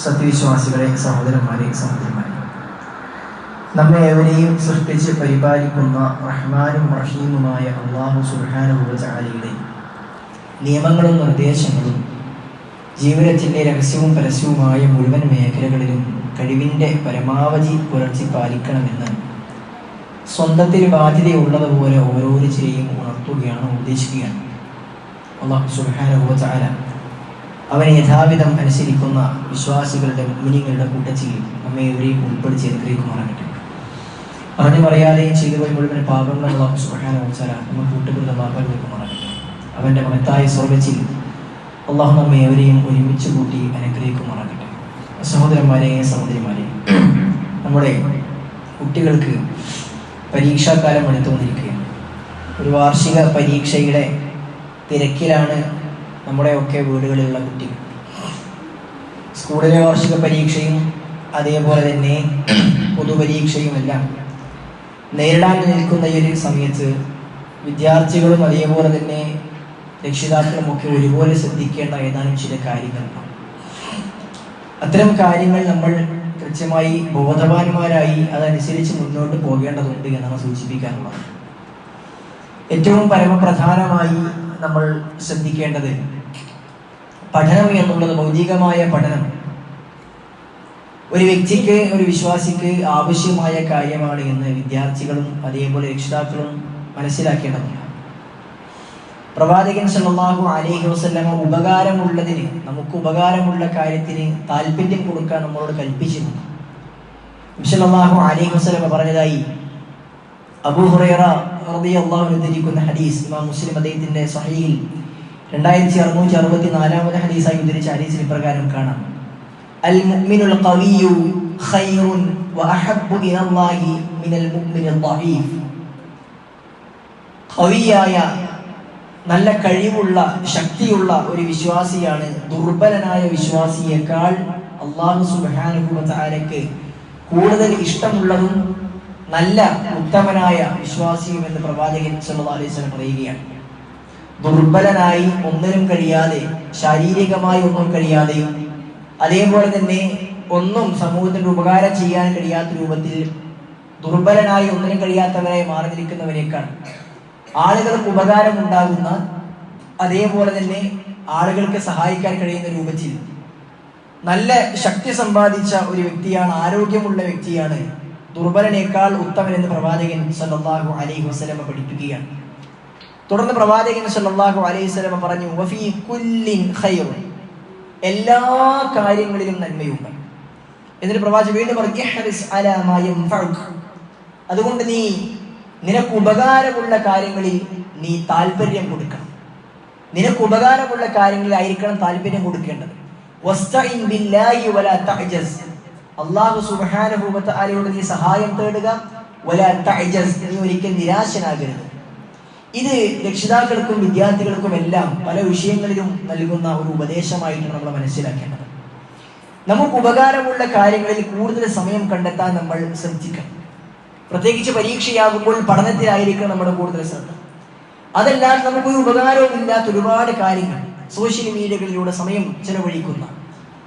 സത്യവിശ്വാസികളെ സഹോദരന്മാരെ സഹോദരന്മാരെ നമ്മെ ഏവരെയും സൃഷ്ടിച്ച് പരിപാലിക്കുന്ന റഹ്മാനും റഹീമുമായ അള്ളാഹു സുൽഹാനുഭവചാലിയുടെ നിയമങ്ങളും നിർദ്ദേശങ്ങളും ജീവിതത്തിന്റെ രഹസ്യവും പരസ്യവുമായ മുഴുവൻ മേഖലകളിലും കഴിവിന്റെ പരമാവധി പുലർത്തി പാലിക്കണമെന്ന് സ്വന്തത്തിൽ ബാധ്യതയുള്ളതുപോലെ ഓരോരുത്തരെയും ഉണർത്തുകയാണ് ഉദ്ദേശിക്കുകയാണ്. അള്ളാഹു സുൽഹാനുഭവചാല അവനെ യഥാവിധം അനുസരിക്കുന്ന വിശ്വാസികളുടെ മുനിങ്ങളുടെ കൂട്ടത്തിൽ നമ്മെ ഇവരെയും ഉൾപ്പെടുത്തി അനുഗ്രഹിക്കുമാറാകട്ടെ പറഞ്ഞു പറയാതെയും ചെയ്തു പോയി മുഴുവൻ പാപങ്ങളുള്ള അള്ളാഹു വെച്ചാൽ നമ്മൾ കൂട്ടുകൃതമാക്കാൻ വെക്കുമാറാകട്ടെ അവന്റെ മഹത്തായ സ്വർഗത്തിൽ അള്ളാഹു നമ്മെ എവരെയും ഒരുമിച്ച് കൂട്ടി അനുഗ്രഹിക്കുമാറാകട്ടെ സഹോദരന്മാരെയും സഹോദരിമാരെയും നമ്മുടെ കുട്ടികൾക്ക് പരീക്ഷാകാലം എടുത്തുകൊണ്ടിരിക്കുകയാണ്. ഒരു വാർഷിക പരീക്ഷയുടെ തിരക്കിലാണ് നമ്മുടെയൊക്കെ വീടുകളിലുള്ള കുട്ടികൾ സ്കൂളിലെ വാർഷിക പരീക്ഷയും അതേപോലെ തന്നെ പൊതുപരീക്ഷയും എല്ലാം നേരിടാൻ നിൽക്കുന്ന ഈ ഒരു സമയത്ത് വിദ്യാർത്ഥികളും അതേപോലെ തന്നെ രക്ഷിതാക്കളും ഒക്കെ ഒരുപോലെ ശ്രദ്ധിക്കേണ്ട ഏതാനും ചില കാര്യങ്ങൾ അത്തരം കാര്യങ്ങൾ നമ്മൾ കൃത്യമായി ബോധവാന്മാരായി അതനുസരിച്ച് മുന്നോട്ട് പോകേണ്ടതുണ്ട് എന്നാണ് സൂചിപ്പിക്കാനുള്ളത്. ഏറ്റവും പരമപ്രധാനമായി നമ്മൾ ശ്രദ്ധിക്കേണ്ടത്. പഠനം എന്നുള്ളത് ഭൗതികമായ പഠനം. ഒരു വ്യക്തിക്ക് ഒരു വിശ്വാസിക്ക് ആവശ്യമായ കാര്യമാണ് എന്ന് വിദ്യാർത്ഥികളും അതേപോലെ രക്ഷിതാക്കളും മനസ്സിലാക്കേണ്ടതാണ് പ്രവാചകൻ സല്ലല്ലാഹു അലൈഹി വസല്ലമ ഉപകാരമുള്ളതിന് നമുക്ക് ഉപകാരമുള്ള കാര്യത്തിന് താല്പര്യം കൊടുക്കാൻ നമ്മളോട് കൽപ്പിച്ചിരുന്നു. സല്ലല്ലാഹു അലൈഹി വസല്ലമ പറഞ്ഞതായി അബൂ ഹുറൈറ റളിയല്ലാഹു അൻഹു ഉദ്ധരിക്കുന്ന ഹദീസ് ഇമാം മുസ്ലിം അദ്ദേഹത്തിന്റെ സ്വഹീഹിൽ രണ്ടായിരത്തി അറുന്നൂറ്റി അറുപത്തി നാലാമത് ഹദീസായി ഉദ്ധരിച്ച ഹദീസിൽ ഇപ്രകാരം കാണാം. അൽ മുഅ്മിനുൽ ഖവിയ്യു ഖൈറുൻ വഅഹബ്ബു ഇലല്ലാഹി മിനൽ മുഅ്മിനിൽ ളഈഫ് ഖവിയായ നല്ല കഴിവുള്ള ശക്തിയുള്ള ഒരു വിശ്വാസിയാണ് ദുർബലനായ വിശ്വാസിയേക്കാൾ അള്ളാഹു സുബ്ഹാനഹു വതആലയ്ക്ക് കൂടുതൽ ഇഷ്ടമുള്ളതും നല്ല ഉത്തമനായ വിശ്വാസിയും എന്ന് പ്രവാചകൻ വസല്ലം പറയുകയാണ്. ദുർബലനായി ഒന്നിനും കഴിയാതെ ശാരീരികമായി ഒന്നും കഴിയാതെയും അതേപോലെ തന്നെ ഒന്നും സമൂഹത്തിന് ഉപകാരം ചെയ്യാൻ കഴിയാത്ത രൂപത്തിൽ ദുർബലനായി ഒന്നിനും കഴിയാത്തവരായി മാറി ആളുകൾക്ക് ഉപകാരം ഉണ്ടാകുന്ന അതേപോലെ തന്നെ ആളുകൾക്ക് സഹായിക്കാൻ കഴിയുന്ന രൂപത്തിൽ നല്ല ശക്തി സമ്പാദിച്ച ഒരു വ്യക്തിയാണ് ആരോഗ്യമുള്ള വ്യക്തിയാണ് ദുർബലനേക്കാൾ ഉത്തമൻ എന്ന് പ്രവാചകൻ സല്ലല്ലാഹു അലൈഹി വസല്ലമ പഠിപ്പിക്കുകയാണ്. തുടർന്ന് പ്രവാചകൻ സല്ലല്ലാഹു അലൈഹി വസല്ലമ പറഞ്ഞു വഫീ കുല്ലിൻ ഖൈർ. എല്ലാ കാര്യങ്ങളിലും നന്മയുണ്ട്. എന്നിട്ട് പ്രവാചകൻ വീണ്ടും പറഞ്ഞു അതുകൊണ്ട് നീ നിനക്ക് ഉപകാരമുള്ള കാര്യങ്ങളിൽ നീ താല്പര്യം കൊടുക്കണം. നിനക്ക് ഉപകാരമുള്ള കാര്യങ്ങളിലായിരിക്കണം താല്പര്യം കൊടുക്കേണ്ടത്. അല്ലാഹു സുബ്ഹാനഹു വ നീ സഹായം തേടുക വലാ തഅജസ് നീ ഒരിക്കൽ നിരാശനാകരുത്. ഇത് രക്ഷിതാക്കൾക്കും വിദ്യാർത്ഥികൾക്കും എല്ലാം പല വിഷയങ്ങളിലും നൽകുന്ന ഒരു ഉപദേശമായിട്ടാണ് നമ്മൾ മനസ്സിലാക്കേണ്ടത്. നമുക്ക് ഉപകാരമുള്ള കാര്യങ്ങളിൽ കൂടുതൽ സമയം കണ്ടെത്താൻ നമ്മൾ ശ്രദ്ധിക്കണം. പ്രത്യേകിച്ച് പരീക്ഷയാകുമ്പോൾ പഠനത്തിലായിരിക്കണം നമ്മുടെ കൂടുതൽ ശ്രദ്ധ. അതല്ലാതെ നമുക്കൊരു ഉപകാരവും ഇല്ലാത്ത ഒരുപാട് കാര്യങ്ങൾ സോഷ്യൽ മീഡിയകളിലൂടെ സമയം ചെലവഴിക്കുന്ന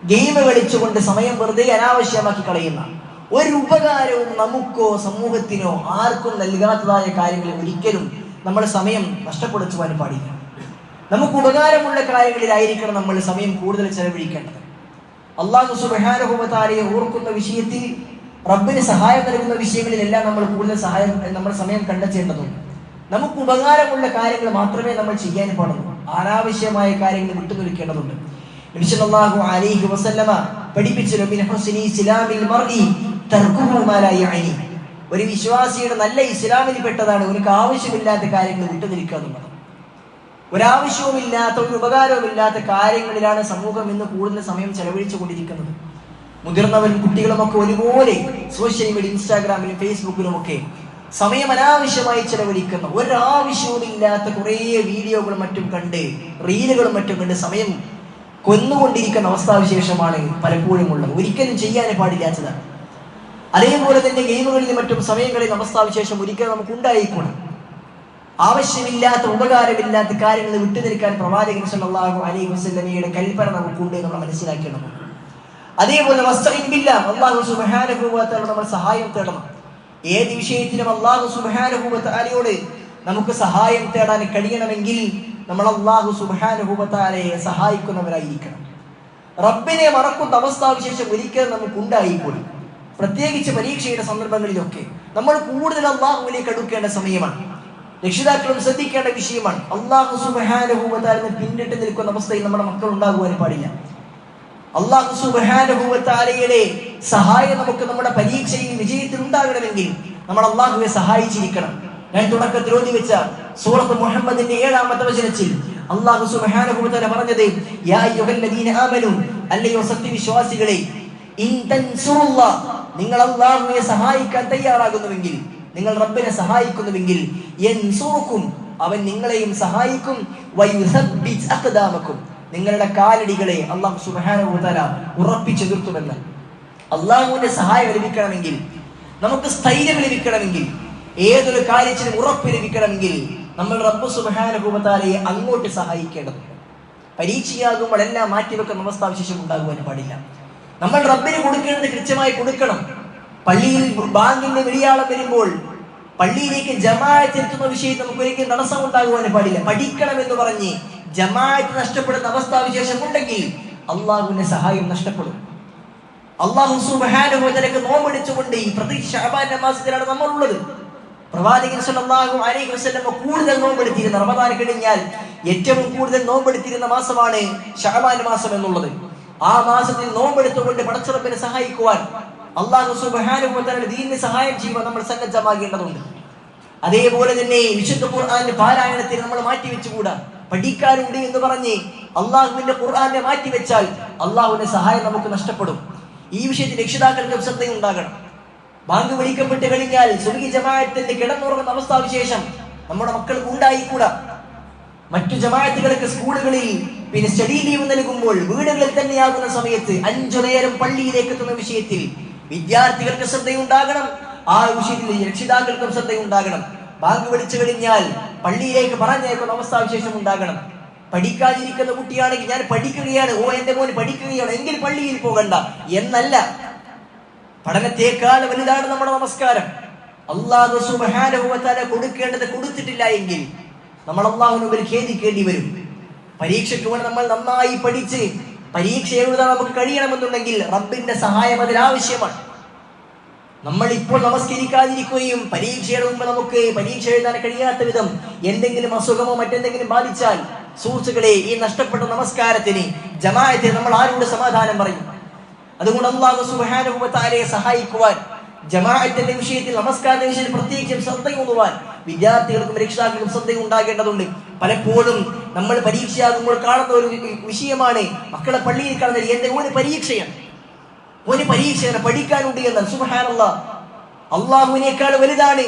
ഗെയിം കളിച്ചുകൊണ്ട് സമയം വെറുതെ അനാവശ്യമാക്കി കളയുന്ന ഒരു ഉപകാരവും നമുക്കോ സമൂഹത്തിനോ ആർക്കും നൽകാത്തതായ കാര്യങ്ങളിൽ ഒരിക്കലും നമ്മൾ സമയം നഷ്ടപ്പെടുത്തുവാൻ പാടില്ല. നമുക്ക് ഉപകാരമുള്ള കാര്യങ്ങളിലായിരിക്കണം നമ്മൾ സമയം കൂടുതൽ ചെലവഴിക്കേണ്ടത്. അള്ളാഹു സുബാനുഭവത്താരെ ഓർക്കുന്ന വിഷയത്തിൽ റബ്ബിന് സഹായം നൽകുന്ന വിഷയങ്ങളിലെല്ലാം നമ്മൾ കൂടുതൽ സഹായം നമ്മൾ സമയം കണ്ടെത്തേണ്ടതുണ്ട്. നമുക്ക് ഉപകാരമുള്ള കാര്യങ്ങൾ മാത്രമേ നമ്മൾ ചെയ്യാൻ പാടുള്ളൂ. അനാവശ്യമായ കാര്യങ്ങൾ വിട്ടുനിൽക്കേണ്ടതുണ്ട്. നബി അലൈഹി വസല്ലമ പഠിപ്പിച്ചു ഇസ്ലാമിൽ ഒരു വിശ്വാസിയുടെ നല്ല ഇസ്ലാമിൽ പെട്ടതാണ് അവർക്ക് ആവശ്യമില്ലാത്ത കാര്യങ്ങൾ വിട്ടുനിൽക്കുക എന്നുള്ളത്. ഒരാവശ്യവുമില്ലാത്ത ഒരു ഉപകാരവുമില്ലാത്ത കാര്യങ്ങളിലാണ് സമൂഹം ഇന്ന് കൂടുതൽ സമയം ചെലവഴിച്ചു കൊണ്ടിരിക്കുന്നത് മുതിർന്നവരും കുട്ടികളും ഒക്കെ ഒരുപോലെ സോഷ്യൽ മീഡിയ ഇൻസ്റ്റാഗ്രാമിലും ഫേസ്ബുക്കിലും ഒക്കെ സമയം അനാവശ്യമായി ചെലവഴിക്കുന്ന ഒരാവശ്യവുമില്ലാത്ത കുറേ വീഡിയോകളും മറ്റും കണ്ട് റീലുകളും മറ്റും കണ്ട് സമയം കൊന്നുകൊണ്ടിരിക്കുന്ന അവസ്ഥാവിശേഷമാണ് പലപ്പോഴും ഉള്ളത് ഒരിക്കലും ചെയ്യാൻ പാടില്ലാത്തതാണ് അതേപോലെ തന്നെ ഗെയിമുകളിലും മറ്റും സമയങ്ങളിൽ അവസ്ഥാവിശേഷം ഒരിക്കലും നമുക്ക് ഉണ്ടായിക്കൂടാ ആവശ്യമില്ലാത്ത ഉപകാരമില്ലാത്ത കാര്യങ്ങൾ വിട്ടുനിൽക്കാൻ പ്രവാചകൻ സല്ലല്ലാഹു അലൈഹി വസല്ലമയുടെ കൽപ്പന നമുക്കുണ്ട് നമ്മൾ മനസ്സിലാക്കണം അതേപോലെ വസ്തഈൻ അള്ളാഹു സുബ്ഹാനഹു വ തആല നമ്മൾ സഹായം തേടണം. ഏത് വിഷയത്തിലും അള്ളാഹു സുബ്ഹാനഹു വ തആലയോട് നമുക്ക് സഹായം തേടാൻ കഴിയണമെങ്കിൽ നമ്മൾ അള്ളാഹു തആലയെ സഹായിക്കുന്നവരായിരിക്കണം. റബ്ബിനെ മറക്കുന്ന അവസ്ഥാവിശേഷം ഒരിക്കലും നമുക്ക് ഉണ്ടായിക്കൂടി പ്രത്യേകിച്ച് പരീക്ഷയുടെ സന്ദർഭങ്ങളിലൊക്കെ നമ്മൾ കൂടുതൽ അള്ളാഹുവിലേക്ക് അടുക്കേണ്ട സമയമാണ്. രക്ഷിതാക്കളും ശ്രദ്ധിക്കേണ്ട വിഷയമാണ്. അള്ളാഹു സുബഹാനുഭൂവത്താലിന് പിന്നിട്ട് നിൽക്കുന്ന അവസ്ഥയിൽ നമ്മുടെ മക്കൾ ഉണ്ടാകുവാൻ പാടില്ല. അള്ളാഹു സുബഹാനുഭൂവത്താലയുടെ സഹായം നമുക്ക് നമ്മുടെ പരീക്ഷയിൽ വിജയത്തിൽ ഉണ്ടാകണമെങ്കിൽ നമ്മൾ അള്ളാഹുവെ സഹായിച്ചിരിക്കണം. ഞാൻ തുടക്കത്തിൽ ഓതി വെച്ച സൂറത്ത് മുഹമ്മദിന്റെ ഏഴാമത്തെ വചനത്തിൽ അള്ളാഹു അയ്യുഹല്ലദീന ആമനു അല്ലയോ സത്യവിശ്വാസികളെ നിങ്ങൾ അള്ളാഹുവിനെ സഹായിക്കാൻ തയ്യാറാകുന്നുവെങ്കിൽ നിങ്ങൾ റബ്ബിനെ സഹായിക്കുന്നുവെങ്കിൽ അവൻ നിങ്ങളെയും സഹായിക്കും നിങ്ങളുടെ കാലടികളെ അള്ളാഹു തആല ഉറപ്പിച്ചു നിർത്തുമെന്ന് അള്ളാഹുവിന്റെ സഹായം ലഭിക്കണമെങ്കിൽ നമുക്ക് സ്ഥൈര്യം ലഭിക്കണമെങ്കിൽ ഏതൊരു കാര്യത്തിനും ഉറപ്പ് ലഭിക്കണമെങ്കിൽ നമ്മൾ റബ്ബ് തആലയെ അങ്ങോട്ട് സഹായിക്കേണ്ടതുണ്ട്. പരീക്ഷയാകുമ്പോൾ എല്ലാം മാറ്റിവെക്കുന്ന അവസ്ഥാവിശേഷം ഉണ്ടാകുവാൻ പാടില്ല. നമ്മൾ റബ്ബിന് കൊടുക്കേണ്ടത് കൃത്യമായി കൊടുക്കണം. പള്ളിയിൽ ബാങ്കിന്റെ വെളിയാളം വരുമ്പോൾ പള്ളിയിലേക്ക് ജമാഅത്ത് വിഷയം നമുക്ക് ഒരിക്കലും തടസ്സം ഉണ്ടാകുവാൻ പാടില്ല. പഠിക്കണം എന്ന് പറഞ്ഞ് ജമാഅത്ത് നഷ്ടപ്പെടുന്ന അവസ്ഥാവിശേഷം ഉണ്ടെങ്കിൽ അള്ളാഹുവിന്റെ സഹായം നഷ്ടപ്പെടും. അള്ളാഹു സുബാനുഭവത്തിലേക്ക് നോമ്പെടുത്തുകൊണ്ട് ഈ പ്രതീക്ഷ ഷാബാന്റെ മാസത്തിലാണ് നമ്മൾ ഉള്ളത് പ്രവാചകൻ സല്ലല്ലാഹു അലൈഹി വസല്ലം കൂടുതൽ നോമ്പെടുത്തിരുന്ന റമദാൻ കഴിഞ്ഞാൽ ഏറ്റവും കൂടുതൽ നോമ്പെടുത്തിരുന്ന മാസമാണ് ഷാബാൻ മാസം എന്നുള്ളത്. ആ മാസത്തിൽ നോമ്പെടുത്തുകൊണ്ട് പടച്ചുറപ്പിനെ സഹായിക്കുവാൻ അള്ളാഹു സുബാനുഭവത്തിന്റെ ദീനിനെ സഹായം ചെയ്യുവാൻ നമ്മൾ സന്നദ്ധമാകേണ്ടതുണ്ട്. അതേപോലെ തന്നെ വിശുദ്ധ ഖുർആാന്റെ പാരായണത്തിൽ നമ്മൾ മാറ്റി മാറ്റിവെച്ചുകൂടാ? പഠിക്കാനുണ്ട് എന്ന് പറഞ്ഞ് അള്ളാഹുവിന്റെ ഖുർആനെ മാറ്റിവെച്ചാൽ അള്ളാഹുവിന്റെ സഹായം നമുക്ക് നഷ്ടപ്പെടും. ഈ വിഷയത്തിൽ രക്ഷിതാക്കൾക്ക് ശ്രദ്ധയുണ്ടാകണം ബാങ്ക് വിളിക്കപ്പെട്ട് കഴിഞ്ഞാൽ സുബി ജമാഅത്തിന്റെ കിടന്നുറങ്ങുന്ന അവസ്ഥാവിശേഷം നമ്മുടെ മക്കൾക്ക് ഉണ്ടായിക്കൂടാ. മറ്റു ജമാഅത്തുകൾക്ക് സ്കൂളുകളിൽ പിന്നെ സ്റ്റഡി ലീവ് നൽകുമ്പോൾ വീടുകളിൽ തന്നെയാകുന്ന സമയത്ത് അഞ്ചു നേരം പള്ളിയിലേക്ക് എത്തുന്ന വിഷയത്തിൽ വിദ്യാർത്ഥികൾക്ക് ശ്രദ്ധയുണ്ടാകണം. ആ വിഷയത്തിൽ രക്ഷിതാക്കൾക്കും ശ്രദ്ധയുണ്ടാകണം. ബാങ്ക് വിളിച്ചു കഴിഞ്ഞാൽ പള്ളിയിലേക്ക് പറഞ്ഞേക്കുന്ന അവസ്ഥാവിശേഷം ഉണ്ടാകണം. പഠിക്കാതിരിക്കുന്ന കുട്ടിയാണെങ്കിൽ ഞാൻ പഠിക്കുകയാണ്. ഓ എന്റെ മോൻ പഠിക്കുകയാണ്. എങ്കിൽ പള്ളിയിൽ പോകണ്ട. എന്നല്ല. പഠനത്തെക്കാൾ വലുതാണ് നമ്മുടെ നമസ്കാരം. അള്ളാഹു സുബാനുഭവത്താല കൊടുക്കേണ്ടത് കൊടുത്തിട്ടില്ല എങ്കിൽ നമ്മൾ അള്ളാഹുനുമ്പിൽ ഖേദിക്കേണ്ടി വരും. പരീക്ഷയ്ക്ക് വേണ്ടി നമ്മൾ നന്നായി പഠിച്ച് പരീക്ഷ എഴുതാൻ നമുക്ക് കഴിയണമെന്നുണ്ടെങ്കിൽ റബ്ബിന്റെ സഹായം അതിൽ ആവശ്യമാണ്. നമ്മൾ ഇപ്പോൾ നമസ്കരിക്കാതിരിക്കുകയും പരീക്ഷയുടെ മുമ്പ് നമുക്ക് പരീക്ഷ എഴുതാൻ കഴിയാത്ത വിധം എന്തെങ്കിലും അസുഖമോ മറ്റെന്തെങ്കിലും ബാധിച്ചാൽ സുഹൃത്തുക്കളെ ഈ നഷ്ടപ്പെട്ട നമസ്കാരത്തിന് ജമായത്തെ നമ്മൾ ആരോട് സമാധാനം പറയും? അതുകൊണ്ട് അള്ളാഹു സുബാനുഭവത്താലയെ സഹായിക്കുവാൻ ജമാഅത്തിന്റെ വിഷയത്തിൽ നമസ്കാരത്തിന്റെ വിഷയത്തിൽ പ്രത്യേകിച്ചും ശ്രദ്ധയൂന്നുവാൻ വിദ്യാർത്ഥികൾക്കും രക്ഷിതാക്കൾക്കും ശ്രദ്ധ ഉണ്ടാകേണ്ടതുണ്ട് പലപ്പോഴും നമ്മൾ പരീക്ഷയാകുമ്പോൾ കാണുന്ന ഒരു വിഷയമാണ് മക്കളെ പള്ളിയിൽ കാണുന്ന എന്റെ ഒരു പരീക്ഷയാണ്. ഒരു പരീക്ഷയാണ് പഠിക്കാനുണ്ട് എന്നാൽ സുഹാനുള്ള അള്ളാഹുവിനേക്കാൾ വലുതാണ്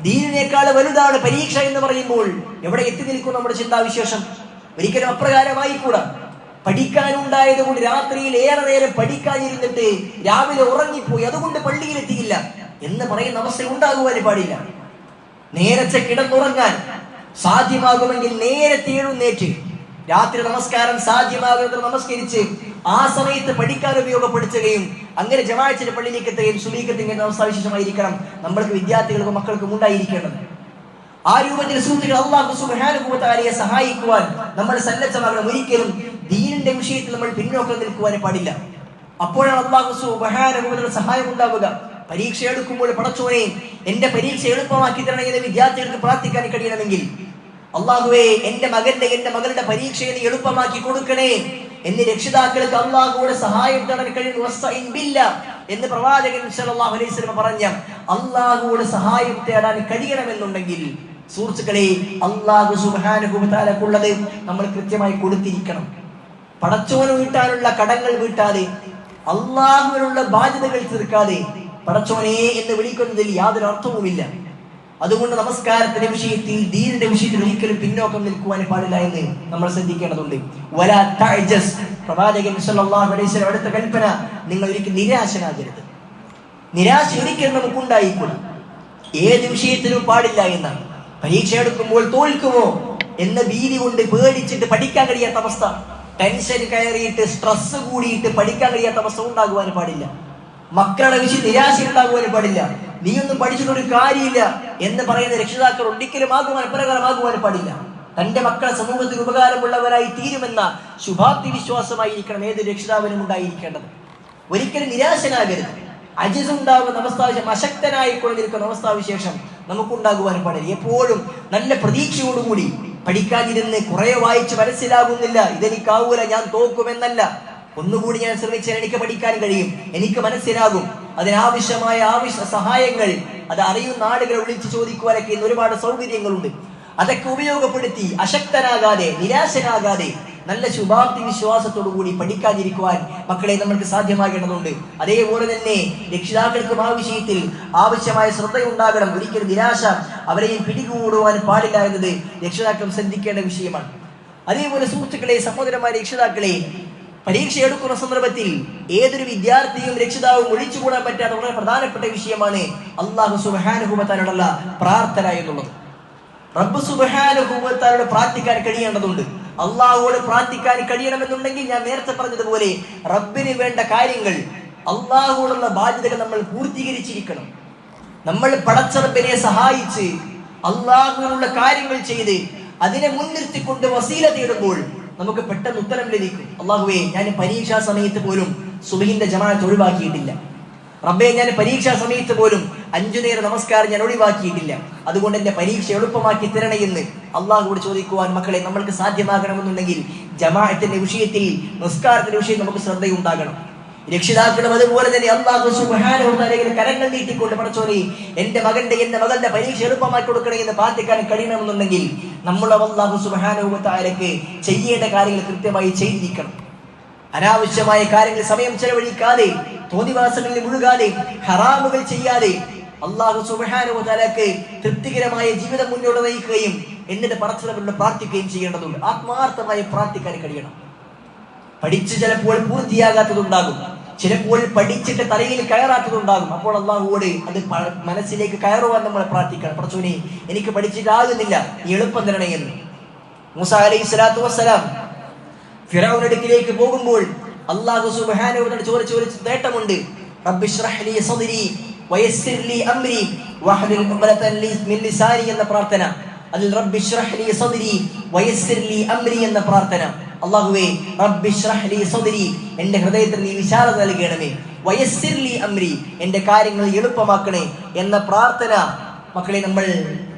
ദീനിനേക്കാൾ വലുതാണ് പരീക്ഷ എന്ന് പറയുമ്പോൾ എവിടെ എത്തി നിൽക്കും നമ്മുടെ ചിന്താവിശേഷം? ഒരിക്കലും അപ്രകാരമായിക്കൂടാ. പഠിക്കാനുണ്ടായത് കൊണ്ട് രാത്രിയിൽ ഏറെ നേരം പഠിക്കാനിരുന്നിട്ട് രാവിലെ ഉറങ്ങിപ്പോയി. അതുകൊണ്ട് പള്ളിയിലെത്തിയില്ല. എന്ന് പറയുന്ന അവസ്ഥ ഉണ്ടാകുവാൻ പാടില്ല. നേരത്തെ കിടന്നുറങ്ങാൻ സാധ്യമാകുമെങ്കിൽ നേരത്തെ എഴുന്നേറ്റ് രാത്രി നമസ്കാരം സാധ്യമാകുന്നത് നമസ്കരിച്ച് ആ സമയത്ത് പഠിക്കാൻ ഉപയോഗപ്പെടുത്തുകയും അങ്ങനെ ജമാഅത്തിന്റെ പള്ളിയിലേക്ക് എത്തുകയും സുലീഖത്തിന്റെ അവസ്ഥാവിശേഷമായിരിക്കണം നമ്മൾക്ക് വിദ്യാർത്ഥികൾക്കും മക്കൾക്കും ഉണ്ടായിരിക്കേണ്ടത്. ആ രൂപത്തിൽ സുഹൃത്തുക്കൾ അള്ളാഹു സുബാനുഭവത്താലിയെ സഹായിക്കുവാൻ നമ്മൾ സന്നദ്ധമാകണം. ഒരിക്കലും ദീനിന്റെ വിഷയത്തിൽ നമ്മൾ പിന്നോക്കം നിൽക്കുവാൻ പാടില്ല. അപ്പോഴാണ് അള്ളാഹു സുബാനുഭവത്തിന് സഹായം ഉണ്ടാവുക. പരീക്ഷ എടുക്കുമ്പോൾ പടച്ചോനെ എന്റെ പരീക്ഷ എളുപ്പമാക്കി തരണമെങ്കിൽ വിദ്യാർത്ഥികൾക്ക് പ്രാർത്ഥിക്കാൻ കഴിയണമെങ്കിൽ. അള്ളാഹുവേ എന്റെ മകന്റെ എന്റെ മകളുടെ പരീക്ഷയെ നീ എളുപ്പമാക്കി കൊടുക്കണേ എന്ന് രക്ഷിതാക്കൾക്ക് അള്ളാഹുവിടെ സഹായം തേടാൻ കഴിയുന്നില്ല എന്ന് പ്രവാചകൻ സല്ലല്ലാഹു അലൈഹി വസല്ലം പറഞ്ഞ അള്ളാഹുവിടെ സഹായം തേടാൻ കഴിയണമെന്നുണ്ടെങ്കിൽ സുഹൃത്തുക്കളെ അള്ളാഹു സുബ്ഹാനഹു നമ്മൾ കൃത്യമായി കൊടുത്തിരിക്കണം. പടച്ചോന് വീട്ടാനുള്ള കടങ്ങൾ വീട്ടാതെ അള്ളാഹുവിനുള്ള ബാധ്യതകൾ തീർക്കാതെ പടച്ചോനെ എന്ന് വിളിക്കുന്നതിൽ യാതൊരു അർത്ഥവുമില്ല. അതുകൊണ്ട് നമസ്കാരത്തിന്റെ വിഷയത്തിൽ ദീനിന്റെ വിഷയത്തിൽ ഒരിക്കലും പിന്നോക്കം നിൽക്കുവാൻ പാടില്ല എന്ന് നമ്മൾ ശ്രദ്ധിക്കേണ്ടതുണ്ട്. പ്രവാചകൻ അടുത്ത കൽപ്പന നിങ്ങൾ ഒരിക്കലും നിരാശനാകരുത്. നിരാശ ഒരിക്കലും നമുക്കുണ്ടായിക്കൂടാ. ഏത് വിഷയത്തിലും പാടില്ല എന്നാണ്. പരീക്ഷ എടുക്കുമ്പോൾ തോൽക്കുമോ എന്ന ഭീതി കൊണ്ട് പേടിച്ചിട്ട് പഠിക്കാൻ കഴിയാത്ത അവസ്ഥ. ടെൻഷൻ കയറിയിട്ട് സ്ട്രെസ് കൂടിയിട്ട് പഠിക്കാൻ കഴിയാത്ത അവസ്ഥ ഉണ്ടാകുവാൻ പാടില്ല. മക്കളുടെ വിഷയം നിരാശ ഉണ്ടാകുവാൻ പാടില്ല. നീ ഒന്നും പഠിച്ചിട്ടൊരു കാര്യമില്ല എന്ന് പറയുന്ന രക്ഷിതാക്കൾ ഒരിക്കലും ആകുവാൻ പ്രകാരമാകുവാൻ പാടില്ല. തന്റെ മക്കളെ സമൂഹത്തിന് ഉപകാരമുള്ളവരായി തീരുമെന്ന ശുഭാപ്തി വിശ്വാസമായിരിക്കണം ഏത് രക്ഷിതാവിനും ഉണ്ടായിരിക്കേണ്ടത്. ഒരിക്കലും നിരാശനാകരുത്. അജിസ് ഉണ്ടാകുന്ന അവസ്ഥാവിശേഷം അശക്തനായിക്കൊണ്ടിരിക്കുന്ന അവസ്ഥാവിശേഷം നമുക്കുണ്ടാകുവാൻ പാടില്ല. എപ്പോഴും നല്ല പ്രതീക്ഷയോടുകൂടി പഠിക്കാതിരുന്ന് കുറെ വായിച്ച് മനസ്സിലാകുന്നില്ല. ഇതെനിക്കാവൂല ഞാൻ തോക്കുമെന്നല്ല. ഒന്നുകൂടി ഞാൻ ശ്രമിച്ചാൽ എനിക്ക് പഠിക്കാൻ കഴിയും. എനിക്ക് മനസ്സിലാകും. അതിനാവശ്യമായ ആവശ്യ സഹായങ്ങൾ അത് അറിയുന്ന ആളുകളെ വിളിച്ച് ചോദിക്കുവാനൊക്കെ ഇന്ന് ഒരുപാട് സൗകര്യങ്ങളുണ്ട്. അതൊക്കെ ഉപയോഗപ്പെടുത്തി അശക്തനാകാതെ നിരാശനാകാതെ നല്ല ശുഭാപ്തി വിശ്വാസത്തോടു കൂടി പഠിക്കാതിരിക്കുവാൻ മക്കളെ നമ്മൾക്ക് സാധ്യമാകേണ്ടതുണ്ട്. അതേപോലെ തന്നെ രക്ഷിതാക്കൾക്കും ആ വിഷയത്തിൽ ആവശ്യമായ ശ്രദ്ധയുണ്ടാകണം. ഒരിക്കലും നിരാശ അവരെയും പിടികൂടുവാൻ പാടില്ല എന്നത് രക്ഷിതാക്കൾ ശ്രദ്ധിക്കേണ്ട വിഷയമാണ്. അതേപോലെ സുഹൃത്തുക്കളെ സഹോദരന്മാരെ രക്ഷിതാക്കളെ പരീക്ഷ എടുക്കുന്ന സന്ദർഭത്തിൽ ഏതൊരു വിദ്യാർത്ഥിയും രക്ഷിതാവും ഒഴിച്ചുകൂടാൻ പറ്റാത്ത വളരെ പ്രധാനപ്പെട്ട വിഷയമാണ് അള്ളാഹു സുബാനുഭവത്താനുള്ള പ്രാർത്ഥന എന്നുള്ളത്. റബ്ബ് സുബാനുഭവത്താലോട് പ്രാർത്ഥിക്കാൻ കഴിയേണ്ടതുണ്ട്. അള്ളാഹുവോട് പ്രാർത്ഥിക്കാൻ കഴിയണമെന്നുണ്ടെങ്കിൽ ഞാൻ നേരത്തെ പറഞ്ഞതുപോലെ റബ്ബിന് വേണ്ട കാര്യങ്ങൾ അള്ളാഹുവോടുള്ള ബാധ്യതകൾ നമ്മൾ പൂർത്തീകരിച്ചിരിക്കണം. നമ്മൾ പടച്ചറബിനെ സഹായിച്ച് അള്ളാഹുവിനുള്ള കാര്യങ്ങൾ ചെയ്ത് അതിനെ മുൻനിർത്തിക്കൊണ്ട് വസീല തേടുമ്പോൾ നമുക്ക് പെട്ടെന്ന് ഉത്തരം ലഭിക്കും. അള്ളാഹുവേ ഞാൻ പരീക്ഷാ സമയത്ത് പോലും സുബഹിന്റെ ജമാഅത്ത് ഒഴിവാക്കിയിട്ടില്ല. റബ്ബെ ഞാൻ പരീക്ഷാ സമയത്ത് പോലും അഞ്ചു നേരം നമസ്കാരം ഞാൻ ഒഴിവാക്കിയിട്ടില്ല. അതുകൊണ്ട് എന്റെ പരീക്ഷ എളുപ്പമാക്കി തരണേ എന്ന് അള്ളാഹുവോട് ചോദിക്കുവാൻ മക്കളെ നമ്മൾക്ക് സാധ്യമാകണമെന്നുണ്ടെങ്കിൽ ജമാഅത്തിന്റെ വിഷയത്തിൽ നിസ്കാരത്തിന്റെ വിഷയം നമുക്ക് ശ്രദ്ധയുണ്ടാകണം. രക്ഷിതാക്കളും അതുപോലെ തന്നെ അള്ളാഹു സുബ്ഹാനഹു കരങ്ങൾ നീട്ടിക്കൊണ്ട് പടച്ചോനെ എന്റെ മകന്റെ എന്റെ മകന്റെ പരീക്ഷ എളുപ്പമാക്കി കൊടുക്കണേ എന്ന് പ്രാർത്ഥിക്കാൻ കഴിയണമെന്നുണ്ടെങ്കിൽ നമ്മൾ അള്ളാഹു സുബ്ഹാനഹു തആലയ്ക്ക് ചെയ്യേണ്ട കാര്യങ്ങൾ കൃത്യമായി ചെയ്തിരിക്കണം. അനാവശ്യമായ കാര്യങ്ങൾ സമയം ചെലവഴിക്കാതെ തോന്നിവാസങ്ങളിൽ മുഴുകാതെ ഹറാമുകൾ ചെയ്യാതെ അള്ളാഹു സുബ്ഹാനഹു തആലയ്ക്ക് തൃപ്തികരമായ ജീവിതം മുന്നോട്ട് നയിക്കുകയും എന്നിട്ട് പറച്ചിലവരുടെ പ്രാർത്ഥിക്കുകയും ചെയ്യേണ്ടതുണ്ട്. ആത്മാർത്ഥമായി പ്രാർത്ഥിക്കാൻ കഴിയണം. പഠിച്ച് ചിലപ്പോൾ പൂർത്തിയാകാത്തതുണ്ടാകും. ചിലപ്പോൾ പഠിച്ചിട്ട് തലയിൽ കയറാത്തതുണ്ടാകും. അപ്പോൾ അള്ളാഹുവോട് അത് മനസ്സിലേക്ക് കയറുവാൻ നമ്മൾ പ്രാർത്ഥിക്കണം. പ്രച്ചോനെ എനിക്ക് പഠിച്ചിട്ടാകുന്നില്ല. എളുപ്പം തരണേ എന്ന്. മൂസ അലൈഹി സ്വലാത്തു വസ്സലാം ഫിറൗനടുക്കിലേക്ക് പോകുമ്പോൾ അള്ളാഹു സുബാനോട് ചോദിച്ച നേട്ടമുണ്ട്. അംരി വഹ്ലുൽ മിൻ ലിസാനി എന്ന പ്രാർത്ഥന. അതിൽ റബ്ബി ലി സദ്രി വയസ്സിർ അംരി എന്ന പ്രാർത്ഥന. അള്ളാഹുവേ റബ്ബി ലി സദ്രി എന്റെ ഹൃദയത്തിൽ നീ വിശാലത നൽകണമേ. വയസ്സിർ ലി അംരി എന്റെ കാര്യങ്ങൾ എളുപ്പമാക്കണേ എന്ന പ്രാർത്ഥന. മക്കളെ നമ്മൾ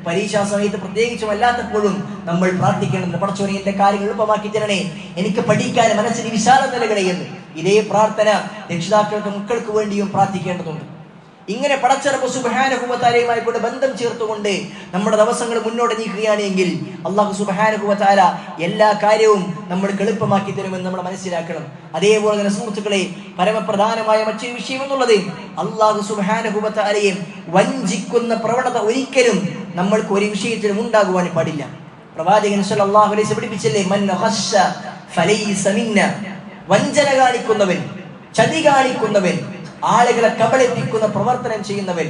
പരീക്ഷാ സമയത്ത് പ്രത്യേകിച്ചും അല്ലാത്തപ്പോഴും നമ്മൾ പ്രാർത്ഥിക്കേണ്ടത് പടച്ചോനെ എന്റെ കാര്യങ്ങൾ എളുപ്പമാക്കി തരണേ. എനിക്ക് പഠിക്കാൻ മനസ്സിന് വിശാലത നൽകണേ എന്ന്. ഇതേ പ്രാർത്ഥന രക്ഷിതാക്കൾക്ക് മക്കൾക്ക് വേണ്ടിയും പ്രാർത്ഥിക്കേണ്ടതുണ്ട്. ഇങ്ങനെ പടച്ചറപ്പ് കൂടെ ബന്ധം ചേർത്തുകൊണ്ട് നമ്മുടെ ദിവസങ്ങൾ മുന്നോട്ട് നീക്കുകയാണ് എങ്കിൽ അള്ളാഹു സുബഹാനുഭവത്താര എല്ലാ കാര്യവും നമ്മൾ എളുപ്പമാക്കി തരുമെന്ന് നമ്മൾ മനസ്സിലാക്കണം. അതേപോലെ തന്നെ സുഹൃത്തുക്കളെ പരമപ്രധാനമായ മറ്റൊരു വിഷയം എന്നുള്ളത് അള്ളാഹു സുബഹാനുഭവത്താരയെ വഞ്ചിക്കുന്ന പ്രവണത ഒരിക്കലും നമ്മൾക്ക് ഒരു വിഷയത്തിലും ഉണ്ടാകുവാൻ പാടില്ല. പ്രവാചകൻ വസല്ലം പഠിപ്പിച്ചില്ലേ വഞ്ചന കാണിക്കുന്നവൻ ചതി കാണിക്കുന്നവൻ ആളുകളെ കബളിപ്പിക്കുന്ന പ്രവർത്തനം ചെയ്യുന്നവൻ.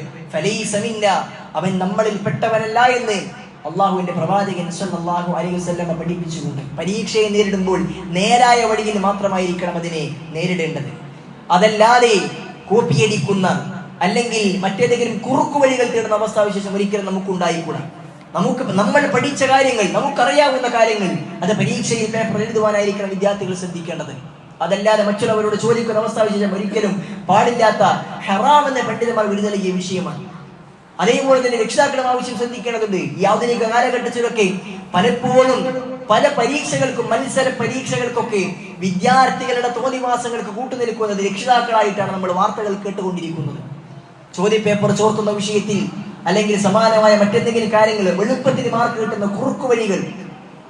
അവൻ നമ്മളിൽ പെട്ടവനല്ല എന്ന് അള്ളാഹുവിന്റെ പ്രവാചകൻ സല്ലല്ലാഹു അലൈഹി വസല്ലം പഠിപ്പിച്ചിട്ടുണ്ട് പരീക്ഷയെ നേരിടുമ്പോൾ നേരായ വഴിയിൽ മാത്രമായിരിക്കണം അതിനെ നേരിടേണ്ടത്. അതല്ലാതെ കോപ്പിയടിക്കുന്ന അല്ലെങ്കിൽ മറ്റേതെങ്കിലും കുറുക്കു വഴികൾ തേടുന്ന അവസ്ഥാവിശേഷം ഒരിക്കലും നമുക്ക് ഉണ്ടായിക്കൂടാ നമുക്ക് നമ്മൾ പഠിച്ച കാര്യങ്ങൾ നമുക്കറിയാവുന്ന കാര്യങ്ങൾ അത് പരീക്ഷയിൽ പേപ്പർ എഴുതുവാനായിരിക്കണം വിദ്യാർത്ഥികൾ ശ്രദ്ധിക്കേണ്ടത്. അതല്ലാതെ മറ്റുള്ളവരോട് ചോദിക്കുന്ന അവസ്ഥ വിശേഷം ഒരിക്കലും പാടില്ലാത്ത ഹറാം എന്ന പണ്ഡിതന്മാർ വിടുതലിയ വിഷയമാണ്. അതേപോലെ തന്നെ രക്ഷിതാക്കളും ആവശ്യം ശ്രദ്ധിക്കേണ്ടതുണ്ട്. ഈ ആധുനിക കാലഘട്ടത്തിലൊക്കെ പലപ്പോഴും പല പരീക്ഷകൾക്കും മത്സര പരീക്ഷകൾക്കൊക്കെ വിദ്യാർത്ഥികളുടെ തോന്നിവാസങ്ങൾക്ക് കൂട്ടുനിൽക്കുന്നത് രക്ഷിതാക്കളായിട്ടാണ് നമ്മൾ വാർത്തകൾ കേട്ടുകൊണ്ടിരിക്കുന്നത്. ചോദ്യപേപ്പർ ചോർത്തുന്ന വിഷയത്തിൽ അല്ലെങ്കിൽ സമാനമായ മറ്റെന്തെങ്കിലും കാര്യങ്ങൾ എളുപ്പത്തിന് മാർക്ക് കിട്ടുന്ന കുറുക്കു വഴികൾ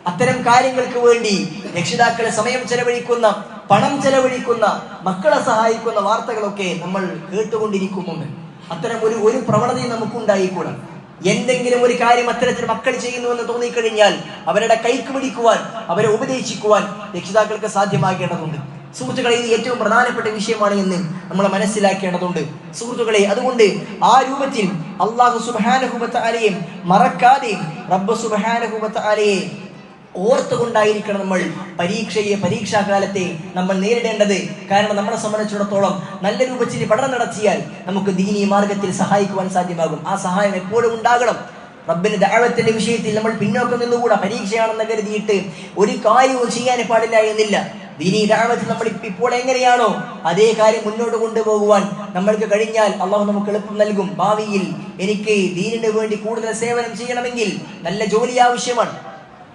അത്തരം കാര്യങ്ങൾക്ക് വേണ്ടി രക്ഷിതാക്കളെ സമയം ചെലവഴിക്കുന്ന പണം ചെലവഴിക്കുന്ന മക്കളെ സഹായിക്കുന്ന വാർത്തകളൊക്കെ നമ്മൾ കേട്ടുകൊണ്ടിരിക്കുന്നുണ്ട്. അത്തരം ഒരു ഒരു പ്രവണതയും നമുക്കുണ്ടായിക്കൂടാ. എന്തെങ്കിലും ഒരു കാര്യം അത്തരത്തിൽ മക്കൾ ചെയ്യുന്നുവെന്ന് തോന്നിക്കഴിഞ്ഞാൽ അവരുടെ കൈക്ക് പിടിക്കുവാൻ അവരെ ഉപദേശിക്കുവാൻ രക്ഷിതാക്കൾക്ക് സാധ്യമാകേണ്ടതുണ്ട്. സുഹൃത്തുക്കളെ ഇത് ഏറ്റവും പ്രധാനപ്പെട്ട വിഷയമാണ് എന്ന് നമ്മൾ മനസ്സിലാക്കേണ്ടതുണ്ട്. സുഹൃത്തുക്കളെ അതുകൊണ്ട് ആ രൂപത്തിൽ അള്ളാഹു സുബാനഹുബത്ത് ആലയെ മറക്കാതെ റബ്ബ് സുബാനഹുബത്ത് ആലയെ ഓർത്തുകൊണ്ടായിരിക്കണം നമ്മൾ പരീക്ഷയെ പരീക്ഷാകാലത്തെ നമ്മൾ നേരിടേണ്ടത്. കാരണം നമ്മളെ സംബന്ധിച്ചിടത്തോളം നല്ല രൂപത്തിൽ പഠനം നടത്തിയാൽ നമുക്ക് ദീനീ മാർഗത്തിൽ സഹായിക്കുവാൻ സാധ്യമാകും. ആ സഹായം എപ്പോഴും ഉണ്ടാകണം. റബ്ബിന്റെ ദാഴത്തിന്റെ വിഷയത്തിൽ നമ്മൾ പിന്നോക്കം നിന്നുകൂടാ? പരീക്ഷയാണെന്ന് കരുതിയിട്ട് ഒരു കാര്യവും ചെയ്യാൻ പാടില്ല എന്നില്ല. ദീനീ ദാഴത്തിൽ നമ്മൾ ഇപ്പോൾ എങ്ങനെയാണോ അതേ കാര്യം മുന്നോട്ട് കൊണ്ടുപോകുവാൻ നമ്മൾക്ക് കഴിഞ്ഞാൽ അള്ളാഹു നമുക്ക് എളുപ്പം നൽകും. ഭാവിയിൽ എനിക്ക് ദീനിന് വേണ്ടി കൂടുതൽ സേവനം ചെയ്യണമെങ്കിൽ നല്ല ജോലി ആവശ്യമാണ്.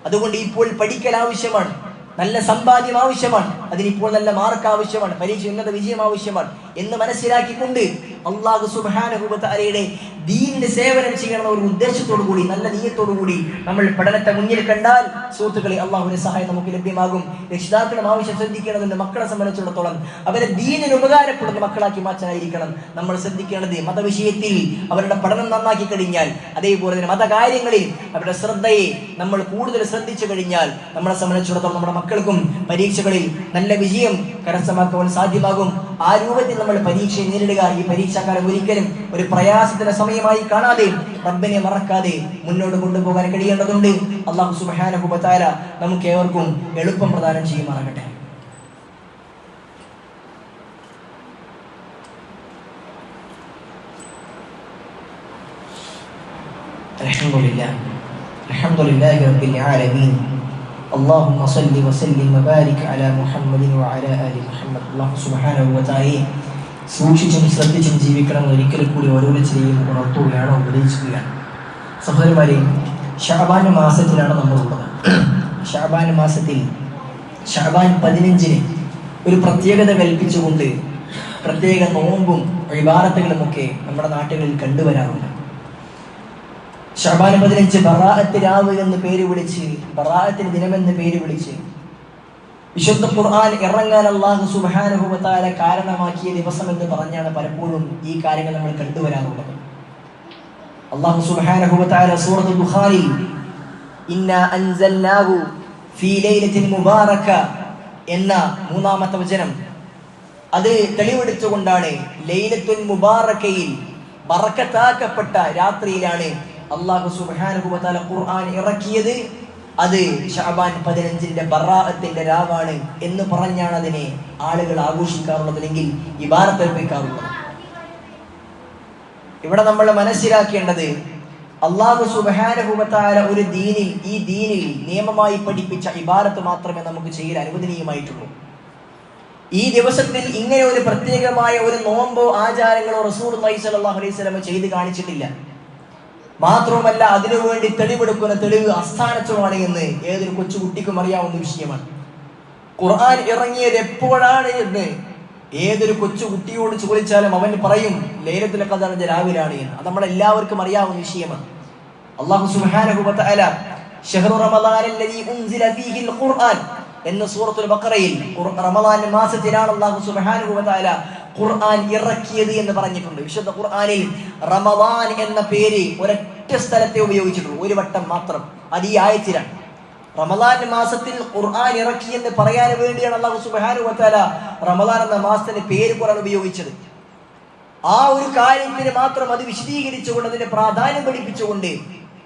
അതുകൊണ്ട് ഇപ്പോൾ പഠിക്കൽ ആവശ്യമാണ്. നല്ല സമ്പാദ്യം ആവശ്യമാണ്. അതിനിപ്പോൾ നല്ല മാർക്ക് ആവശ്യമാണ് പരീക്ഷ ഉന്നത വിജയം ആവശ്യമാണ് എന്ന് മനസ്സിലാക്കിക്കൊണ്ട് അള്ളാഹു സുബാനുഭവത്താരയുടെ ദീനിന്റെ സേവനം ചെയ്യണം ഒരു ഉദ്ദേശത്തോടു കൂടി നല്ല നീയത്തോടു കൂടി നമ്മൾ പഠനത്തെ മുന്നിൽ കണ്ടാൽ സുഹൃത്തുക്കളെ അള്ളാഹുവിന്റെ സഹായം നമുക്ക് ലഭ്യമാകും. രക്ഷിതാക്കളും ആവശ്യം ശ്രദ്ധിക്കേണ്ടതുണ്ട് മക്കളെ സംബന്ധിച്ചിടത്തോളം. അവരെ ദീനിന് ഉപകാരപ്പെടുന്ന മക്കളാക്കി മാറ്റാനായിരിക്കണം. നമ്മൾ ശ്രദ്ധിക്കേണ്ടത് മതവിഷയത്തിൽ അവരുടെ പഠനം നന്നാക്കി കഴിഞ്ഞാൽ അതേപോലെ തന്നെ മതകാര്യങ്ങളിൽ അവരുടെ ശ്രദ്ധയെ നമ്മൾ കൂടുതൽ ശ്രദ്ധിച്ചു കഴിഞ്ഞാൽ നമ്മളെ സംബന്ധിച്ചിടത്തോളം നമ്മുടെ മക്കൾക്കും പരീക്ഷകളിൽ നല്ല വിജയം കരസ്ഥമാക്കുവാൻ സാധ്യമാകും ആ രൂപത്തിൽ നമ്മൾ പരീക്ഷയെ നേരിടുക ഈ പരീക്ഷാകാലം ഒരിക്കലും ഒരു പ്രയാസത്തിന്റെ സമയമായി കാണാതെ റബ്ബിനെ മറക്കാതെ മുന്നോട്ട് കൊണ്ടുപോകാൻ കഴിയേണ്ടതുണ്ട് അള്ളാഹു സുബാനുഭവത്താര നമുക്ക് ഏവർക്കും എളുപ്പം പ്രദാനം ചെയ്യുമാറാകട്ടെ الحمد لله الحمد لله رب العالمين اللهم صل وسلم وبارك على محمد وعلى آل محمد الله سبحانه وتعالى സൂക്ഷിച്ചും ശ്രദ്ധിച്ചും ജീവിക്കണം എന്ന് ഒരിക്കൽ കൂടി ഓരോരുത്തരെയും ഉണർത്തുകയാണ് ഉപദേശിക്കുകയാണ് സഹോദരന്മാരെ ഷാബാൻ മാസത്തിലാണ് നമ്മളുള്ളത് ഷാബാൻ മാസത്തിൽ ഷാബാൻ പതിനഞ്ചിന് ഒരു പ്രത്യേകത കൽപ്പിച്ചുകൊണ്ട് പ്രത്യേക നോമ്പും വിവാദത്തുകളുമൊക്കെ നമ്മുടെ നാട്ടുകളിൽ കണ്ടുവരാറുണ്ട് ഷാബാൻ പതിനഞ്ച് ബറാഅത്ത് രാവ് എന്ന് പേര് വിളിച്ച് ബറാഅത്തിന് ദിനമെന്ന് പേര് വിളിച്ച്. വിശുദ്ധ ഖുർആൻ ഇറങ്ങാൻ അള്ളാഹു സുബാനുഭവത്താല കാരണമാക്കിയ ദിവസം എന്ന് പറഞ്ഞാണ് പലപ്പോഴും ഈ കാര്യങ്ങൾ നമ്മൾ കണ്ടുവരാറുള്ളത്. അള്ളാഹു സുബാനുഭവത്താല സൂറത്ത് ബുഖാരി എന്ന മൂന്നാമത്തെ വചനം. അത് തെളിവെടുത്തുകൊണ്ടാണ് ലൈലത്തുൽ മുബാറക്കയിൽ ബറക്കത്താക്കപ്പെട്ട രാത്രിയിലാണ് അള്ളാഹു സുബാനുഭവത്താല ഖുർആൻ ഇറക്കിയത് അത് ഷാബാൻ പതിനഞ്ചിന്റെ ബറാഅത്തിന്റെ രാവാണ് എന്ന് പറഞ്ഞാണ് അതിനെ ആളുകൾ ആഘോഷിക്കാറുള്ളത് അല്ലെങ്കിൽ ഇബാറത്തേൽപ്പിക്കാറുള്ളത് ഇവിടെ നമ്മൾ മനസ്സിലാക്കേണ്ടത് അള്ളാഹു സുബാനുഭവത്താല ഒരു ദീനിൽ ഈ ദീനിൽ നിയമമായി പഠിപ്പിച്ച ഇബാരത്ത് മാത്രമേ നമുക്ക് ചെയ്യാൻ അനുവദനീയമായിട്ടുള്ളൂ. ഈ ദിവസത്തിൽ ഇങ്ങനെ ഒരു പ്രത്യേകമായ ഒരു നോമ്പോ ആചാരങ്ങളോ റസൂർ അലൈഹി സ്വലം ചെയ്ത് കാണിച്ചിട്ടില്ല. മാത്രവുമല്ല അതിനുവേണ്ടി തെളിവെടുക്കുന്ന തെളിവ് അസ്ഥാനത്വമാണ് എന്ന് ഏതൊരു കൊച്ചുകുട്ടിക്കും അറിയാവുന്ന വിഷയമാണ്. ഖുർആൻ ഇറങ്ങിയത് എപ്പോഴാണ് എന്ന് ഏതൊരു കൊച്ചു കുട്ടിയോട് ചോദിച്ചാലും അവൻ പറയും ലൈലത്തുൽ ഖദറിന്റെ രാവിലാണ് എന്ന്. അത് നമ്മളെല്ലാവർക്കും അറിയാവുന്ന വിഷയമാണ്. അള്ളാഹു സുബ്ഹാനഹു വ തആല ഷഹ്റു ഫീഹിൽ ഖുർആൻ എന്ന സൂറത്തുൽ ബഖറയിൽ റമദാൻ മാസത്തിലാണ് അള്ളാഹു തആല ഖുർആൻ ഇറക്കിയത് എന്ന് പറഞ്ഞിട്ടുണ്ട്. വിശുദ്ധ ഖുർആനിൽ റമളാൻ എന്ന പേര് ഒരൊറ്റ സ്ഥലത്തെ ഉപയോഗിച്ചിട്ടുള്ളൂ. ഒരു വട്ടം മാത്രം. അത് ഈ ആയത്തിലാണ്. റമദാൻ മാസത്തിൽ ഖുർആൻ ഇറക്കി എന്ന് പറയാൻ വേണ്ടിയാണ് അള്ളാഹു സുബാനു വത്താല റമദാൻ എന്ന മാസത്തിന് പേര് ഖുർആൻ ഉപയോഗിച്ചത്. ആ ഒരു കാര്യത്തിന് മാത്രം അത് വിശദീകരിച്ചുകൊണ്ട് അതിന്റെ പ്രാധാന്യം പഠിപ്പിച്ചുകൊണ്ട്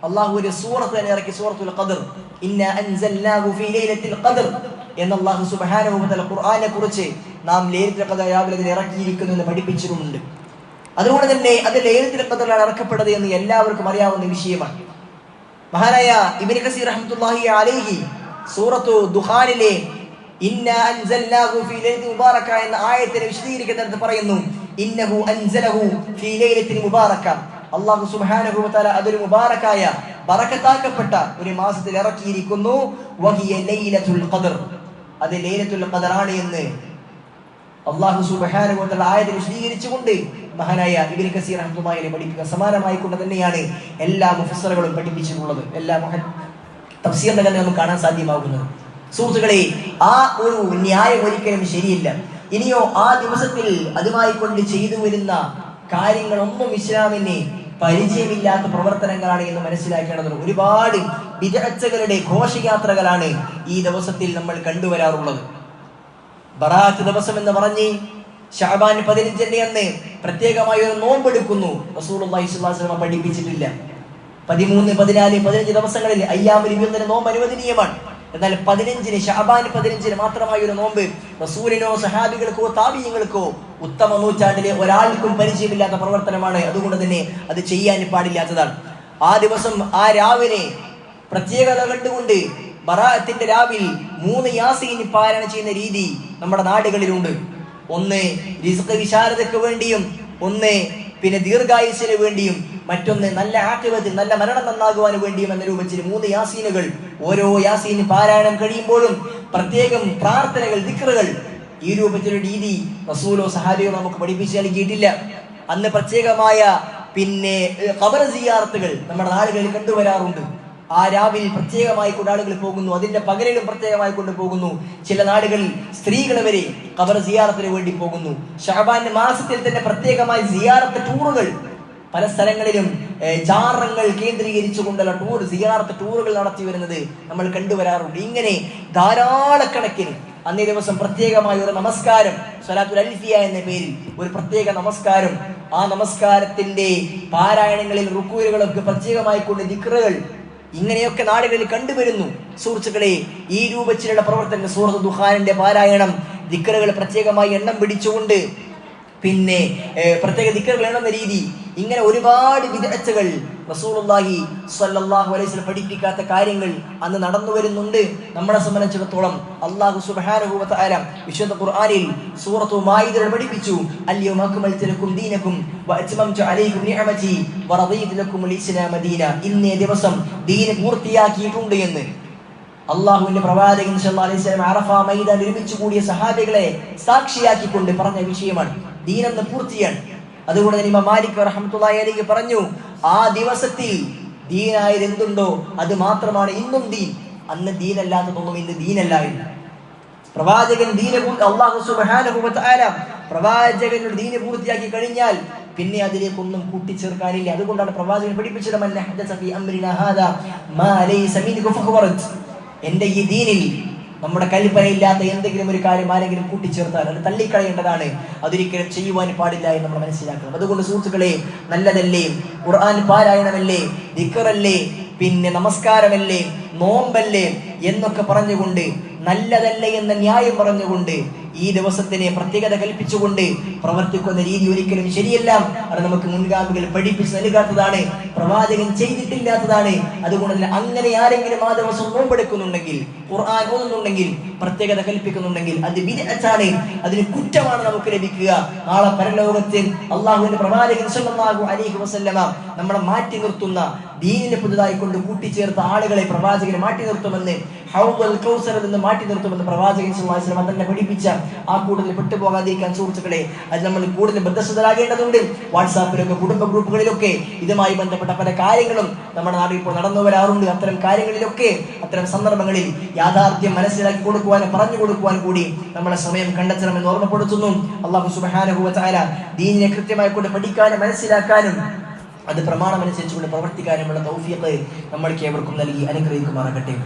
അള്ളാഹു ഒരു സൂറത്ത് തന്നെ ഇറക്കി സൂറത്തുൽ ഖദർ. ഇന്ന അൻസൽനാഹു ഫീ ലൈലത്തിൽ അള്ളാഹു സുബ്ഹാനഹു തആല ഖുർആനെ കുറിച്ച് നാം ലൈലത്തുൽ ഖദർ രാവിലെ ഇറക്കിയിരിക്കുന്നു എന്ന് പഠിപ്പിച്ചിട്ടുമുണ്ട്. അതുകൊണ്ട് തന്നെ അത് ലൈലത്തുൽ ഖദറിലാണ് ഇറക്കപ്പെട്ടത് എന്ന് എല്ലാവർക്കും അറിയാവുന്ന വിഷയമാണ്. മഹാനായ ഇബ്നു കസീർ റഹ്മത്തുള്ളാഹി അലൈഹി സൂറത്തു ദുഹാനിലെ എന്ന ആയത്തിനെ വിശദീകരിക്കുന്നിടത്ത് പറയുന്നു ഇന്നഹു അൻസലഹു ഫീ ലൈലത്തിൽ മുബാറക. അല്ലാഹു സുബ്ഹാനഹു വതആല അതൊരു മുബാറക്കായ ബറക്കത്താക്കപ്പെട്ട ഒരു മാസത്തിൽ ഇറക്കിയിരിക്കുന്നു. വഹിയ ലൈലത്തുൽ ഖദർ. അത് ലൈലത്തുൽ ഖദർ എന്ന് അള്ളാഹു സുബ്ഹാനഹു വതആല ആയത്തിൽ വിശദീകരിച്ചുകൊണ്ട് മഹാനായ ഇബിൻ കസീർ അഹമ്മദുമായിനെ പഠിപ്പിക്കുക സമാനമായി കൊണ്ട് തന്നെയാണ് എല്ലാ മുഫസറുകളും പഠിപ്പിച്ചിട്ടുള്ളത്. എല്ലാ മഹൻ തഫ്സീർ തന്നെ നമുക്ക് കാണാൻ സാധ്യമാകുന്നത്. സുഹൃത്തുക്കളെ ആ ഒരു ന്യായം ഒരിക്കലും ശരിയില്ല. ഇനിയോ ആ ദിവസത്തിൽ അതുമായി കൊണ്ട് ചെയ്തു വരുന്ന കാര്യങ്ങളൊന്നും ഇസ്ലാമിനെ പരിചയമില്ലാത്ത പ്രവർത്തനങ്ങളാണ് എന്ന് മനസ്സിലാക്കേണ്ടതുണ്ട്. ഒരുപാട് വിദഗ്ധകളുടെ ഘോഷയാത്രകളാണ് ഈ ദിവസത്തിൽ നമ്മൾ കണ്ടുവരാറുള്ളത്. ബറാത്ത് ദിവസം എന്ന് പറഞ്ഞ് ഷാബാൻ പതിനഞ്ചിന്റെ അന്ന് പ്രത്യേകമായി ഒരു നോമ്പെടുക്കുന്നു. വസല്ലം പഠിപ്പിച്ചിട്ടില്ല. പതിമൂന്ന് പതിനാല് പതിനഞ്ച് ദിവസങ്ങളിൽ അയ്യാമിൽ നോമ്പ് അനുവദനീയമാണ്. എന്നാൽ പതിനഞ്ചിന് ഷാബാൻ പതിനഞ്ചിന് മാത്രമായ ഒരു നോമ്പ് റസൂലിനോ സഹാബികൾക്കോ താപീയങ്ങൾക്കോ ഉത്തമ നൂറ്റാണ്ടിലെ ഒരാൾക്കും പരിചയമില്ലാത്ത പ്രവർത്തനമാണ്. അതുകൊണ്ട് തന്നെ അത് ചെയ്യാൻ പാടില്ലാത്തതാണ്. ആ ദിവസം ആ രാവിലെ പ്രത്യേകത കണ്ടുകൊണ്ട് ബറാഅത്തിന്റെ രാവിൽ മൂന്ന് യാസീൻ പാരായണം ചെയ്യുന്ന രീതി നമ്മുടെ നാടുകളിലുണ്ട്. ഒന്ന് റിസ്ക് വിശാലതയ്ക്ക് വേണ്ടിയും ഒന്ന് പിന്നെ ദീർഘായുസിന് വേണ്ടിയും മറ്റൊന്ന് നല്ല ആക്ടിവത്തിൽ നല്ല മരണം നന്നാകുവാൻ വേണ്ടിയും എന്ന രൂപത്തിൽ മൂന്ന് യാസീനുകൾ. ഓരോ യാസീന് പാരായണം കഴിയുമ്പോഴും പ്രത്യേകം പ്രാർത്ഥനകൾ ദിക്റുകൾ ഈ രൂപത്തിലുള്ള രീതി റസൂലോ സഹാബിയോ നമുക്ക് പഠിപ്പിച്ചു നൽകിയിട്ടില്ല. അന്ന് പ്രത്യേകമായ പിന്നെ കബർ സിയാറത്തുകൾ നമ്മുടെ നാടുകളിൽ കണ്ടുവരാറുണ്ട്. ആ രാവിലെ പ്രത്യേകമായി കൊണ്ടാളുകൾ പോകുന്നു. അതിന്റെ പകലിലും പ്രത്യേകമായി കൊണ്ടുപോകുന്നു ചില നാടുകളിൽ സ്ത്രീകൾ വരെ കബർ സിയാറത്തിന് വേണ്ടി പോകുന്നു. ഷഹബാന്റെ മാസത്തിൽ തന്നെ പ്രത്യേകമായി സിയാറത്ത് ടൂറുകൾ പല സ്ഥലങ്ങളിലും ജാറങ്ങൾ കേന്ദ്രീകരിച്ചുകൊണ്ടുള്ള ടൂർ സിയാറത്ത് ടൂറുകൾ നടത്തി വരുന്നത് നമ്മൾ കണ്ടുവരാറുണ്ട്. ഇങ്ങനെ ധാരാളക്കണക്കിന് അന്നേ ദിവസം പ്രത്യേകമായ ഒരു നമസ്കാരം സ്വലാത്തുൽ അൽഫിയ എന്ന പേരിൽ ഒരു പ്രത്യേക നമസ്കാരം. ആ നമസ്കാരത്തിന്റെ പാരായണങ്ങളിൽ റുക്കൂലുകളൊക്കെ പ്രത്യേകമായി കൊണ്ട് ദിക്റുകൾ ഇങ്ങനെയൊക്കെ നാടുകളിൽ കണ്ടുവരുന്നു. സുഹൃത്തുക്കളെ ഈ രൂപത്തിലുള്ള പ്രവർത്തനം സൂറത്ത് ദുഹാനിന്റെ പാരായണം ദിക്കറുകൾ പ്രത്യേകമായി എണ്ണം പിടിച്ചുകൊണ്ട് പിന്നെ പ്രത്യേക ദിക്കറുകൾ എണ്ണുന്ന രീതി ഇങ്ങനെ ഒരുപാട് വിദഗ്ധകൾ റസൂലുള്ളാഹി സ്വല്ലല്ലാഹു അലൈഹി പഠിപ്പിക്കാത്ത കാര്യങ്ങൾ അന്ന് നടന്നു വരുന്നുണ്ട്. നമ്മളെ സംബന്ധിച്ചിടത്തോളം അള്ളാഹു സുബ്ഹാനഹു വ തആല വിശുദ്ധ ഖുർആനിൽ സൂറത്തു മായിദയിൽ പഠിപ്പിച്ചു. അൽയൗമ അക്മൽതു ലക്കും ദീനക്കും വ അത്മംതു അലൈക്കും നിഅമതി വ റദീതു ലക്കുമുൽ ഇസ്ലാമ ദീന. ഇന്നേ ദിവസം ദീൻ പൂർത്തിയാക്കിയിട്ടുണ്ട് എന്ന്. അള്ളാഹുവിന്റെ പ്രവാചകൻ സല്ലല്ലാഹു അലൈഹി വസല്ലം അറഫ മൈദ ഒരുമിച്ച് കൂടിയ സഹാബികളെ സാക്ഷിയാക്കിക്കൊണ്ട് പറഞ്ഞ വിഷയമാണ്. ദീനെന്ന് പൂർത്തിയാണ്. അതുകൊണ്ട് ഇമാം മാലിക് റഹ്മത്തുള്ളാഹി അലൈഹി പറഞ്ഞു ആ ദിവസത്തിൽ ദീനായത് എന്തുണ്ടോ അത് മാത്രമാണ് ഇന്നും ദീൻ. അന്ന് ദീനല്ലാത്തതൊന്നും ഇന്ന് ദീനല്ലായിരുന്നു പ്രവാചകൻ ദീന ദീന പൂർത്തിയാക്കി കഴിഞ്ഞാൽ പിന്നെ അതിലേക്കൊന്നും കൂട്ടിച്ചേർക്കാനില്ല. അതുകൊണ്ടാണ് പ്രവാചകൻ പഠിപ്പിച്ചത്. എന്റെ ഈ ദീനിൽ നമ്മുടെ കൽപ്പനയില്ലാത്ത എന്തെങ്കിലും ഒരു കാര്യം ആരെങ്കിലും കൂട്ടിച്ചേർത്താൽ അത് തള്ളിക്കളയേണ്ടതാണ്. അതൊരിക്കലും ചെയ്യുവാൻ പാടില്ല എന്ന് നമ്മൾ മനസ്സിലാക്കണം. അതുകൊണ്ട് സുഹൃത്തുക്കളെ നല്ലതല്ലേ? ഖുർആൻ പാരായണമല്ലേ? ദിക്കറല്ലേ? പിന്നെ നമസ്കാരമല്ലേ? നോമ്പല്ലേ? എന്നൊക്കെ പറഞ്ഞുകൊണ്ട് നല്ലതല്ല എന്ന ന്യായം പറഞ്ഞുകൊണ്ട് ഈ ദിവസത്തിനെ പ്രത്യേകത കൽപ്പിച്ചുകൊണ്ട് പ്രവർത്തിക്കുന്ന രീതി ഒരിക്കലും ശരിയല്ല. അത് നമുക്ക് മുൻഗാമികൾ പഠിപ്പിച്ച് നൽകാത്തതാണ് പ്രവാചകൻ ചെയ്തിട്ടില്ലാത്തതാണ്. അതുകൊണ്ട് തന്നെ അങ്ങനെ ആരെങ്കിലും ആ ദിവസം നോമ്പെടുക്കുന്നുണ്ടെങ്കിൽ ഖുർആൻ പ്രത്യേകത കൽപ്പിക്കുന്നുണ്ടെങ്കിൽ അത് വിരച്ചാണ് അതിന് കുറ്റമാണ് നമുക്ക് ലഭിക്കുക. നാളെ പരലോകത്തിൽ അള്ളാഹുവിന്റെ പ്രവാചകൻ സല്ലല്ലാഹു അലൈഹി വസല്ലമ നമ്മളെ മാറ്റി നിർത്തുന്ന ദീനിനെ പുതുതായി കൊണ്ട് കൂട്ടിച്ചേർത്ത ആളുകളെ പ്രവാചകനെ മാറ്റി നിർത്തുമെന്ന് കൗസറിൽ നിന്ന് മാറ്റി നിർത്തുമെന്ന് പ്രവാചകൻ തന്നെ പഠിപ്പിച്ച ആ കൂടുതൽ പെട്ടുപോകാതിരിക്കാൻ സുഹൃത്തുക്കളെ അത് നമ്മൾ കൂടുതൽ ബദ്ധസ്ഥരാകേണ്ടതുണ്ട് വാട്സാപ്പിലൊക്കെ കുടുംബ ഗ്രൂപ്പുകളിലൊക്കെ ഇതുമായി ബന്ധപ്പെട്ട പല കാര്യങ്ങളും നമ്മുടെ നാട്ടിൽ ഇപ്പോൾ നടന്നു വരാറുണ്ട്. അത്തരം കാര്യങ്ങളിലൊക്കെ അത്തരം സന്ദർഭങ്ങളിൽ യാഥാർത്ഥ്യം മനസ്സിലാക്കി കൊടുക്കുവാനും പറഞ്ഞു കൊടുക്കുവാൻ കൂടി നമ്മളെ സമയം കണ്ടെത്തണമെന്ന് ഓർമ്മപ്പെടുത്തുന്നു. അള്ളാഹു സുബ്ഹാനഹു വ ദീനിനെ കൃത്യമായി കൊണ്ട് പഠിക്കാനും മനസ്സിലാക്കാനും അത് പ്രമാണമനുസരിച്ചുകൊണ്ട് പ്രവർത്തിക്കാനുമുള്ള തൗഫീഖ് നമ്മൾക്ക് ഏവർക്കും നൽകി അനുഗ്രഹിക്കുമാറാകട്ടെ.